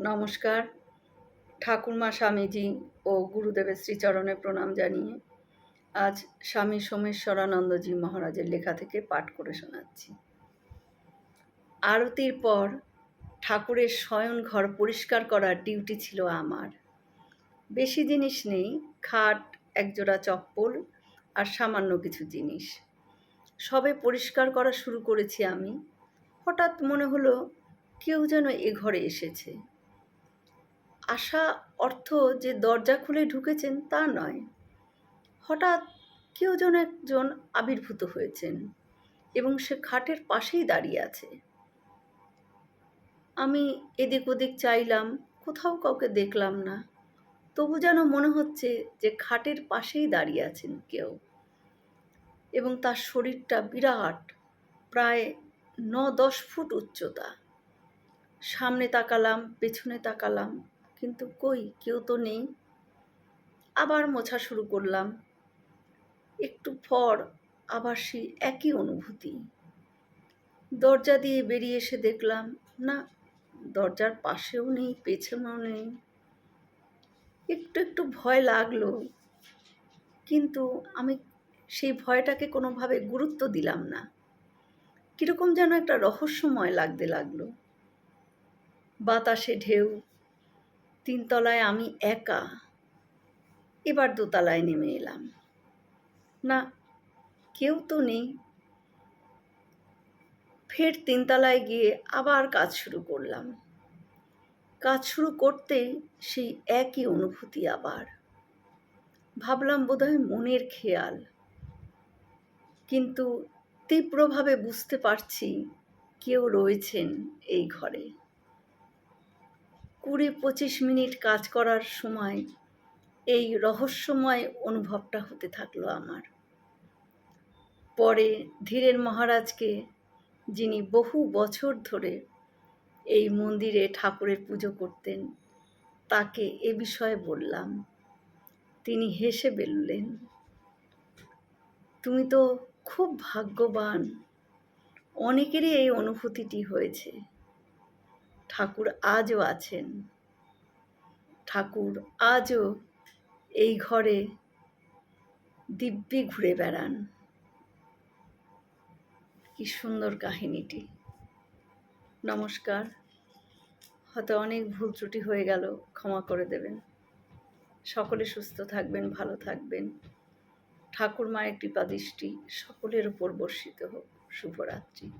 নমস্কার। ঠাকুরমা স্বামীজি ও গুরুদেবের শ্রীচরণে প্রণাম জানিয়ে আজ স্বামী সোমেশ্বরানন্দজি মহারাজের লেখা থেকে পাঠ করে শোনাচ্ছি। আরতির পর ঠাকুরের শয়ন ঘর পরিষ্কার করার ডিউটি ছিল আমার। বেশি জিনিস নেই, খাট, একজোড়া চপ্পল আর সামান্য কিছু জিনিস। সবে পরিষ্কার করা শুরু করেছি আমি। হঠাৎ মনে হলো কেউ যেন এ ঘরে এসেছে। আশা অর্থ যে দরজা খুলে ঢুকেছেন তা নয়। হঠাৎ কেউ যেন একজন আবির্ভূত হয়েছেন এবং সে খাটের পাশেই দাঁড়িয়ে আছে। আমি এদিক ওদিক চাইলাম, কোথাও কাউকে দেখলাম না। তবু যেন মনে হচ্ছে যে খাটের পাশেই দাঁড়িয়ে আছেন কেউ। এবং তার শরীরটা বিরাট, প্রায় ন দশ ফুট উচ্চতা। সামনে তাকালাম, পেছনে তাকালাম কিন্তু কই, কেউ তো নেই। আবার মোছা শুরু করলাম। একটু পর আবার সেই একই অনুভূতি। দরজা দিয়ে বেরিয়ে এসে দেখলাম, না, দরজার পাশেও নেই, পেছনেও নেই। একটু একটু ভয় লাগল, কিন্তু আমি সেই ভয়টাকে কোনোভাবে গুরুত্ব দিলাম না। কীরকম যেন একটা রহস্যময় লাগতে লাগল। বাতাসে ঢেউ তিনতলায় আমি একা। এবার দোতলায় নেমে এলাম। না, কেউ তো নেই। ফের তিনতলায় গিয়ে আবার কাজ শুরু করলাম। কাজ শুরু করতেই সেই একই অনুভূতি আবার। ভাবলাম বোধহয় মনের খেয়াল। কিন্তু তীব্রভাবে বুঝতে পারছি কেউ রয়েছেন এই ঘরে। কুড়ি পঁচিশ মিনিট কাজ করার সময় এই রহস্যময় অনুভবটা হতে থাকল আমার। পরে ধীরের মহারাজকে, যিনি বহু বছর ধরে এই মন্দিরে ঠাকুরের পুজো করতেন, তাকে এ বিষয়ে বললাম, তিনি হেসে বেললেন, তুমি তো খুব ভাগ্যবান, অনেকেরই এই অনুভূতিটি হয়েছে। ঠাকুর আজও আছেন। ঠাকুর আজও এই ঘরে দিব্যি ঘুরে বেড়ান। কি সুন্দর কাহিনীটি। নমস্কার। হয়তো অনেক ভুল ত্রুটি হয়ে গেল, ক্ষমা করে দেবেন। সকলে সুস্থ থাকবেন, ভালো থাকবেন। ঠাকুর মায়ের কৃপাদৃষ্টি সকলের উপর বর্ষিত হোক। শুভরাত্রি।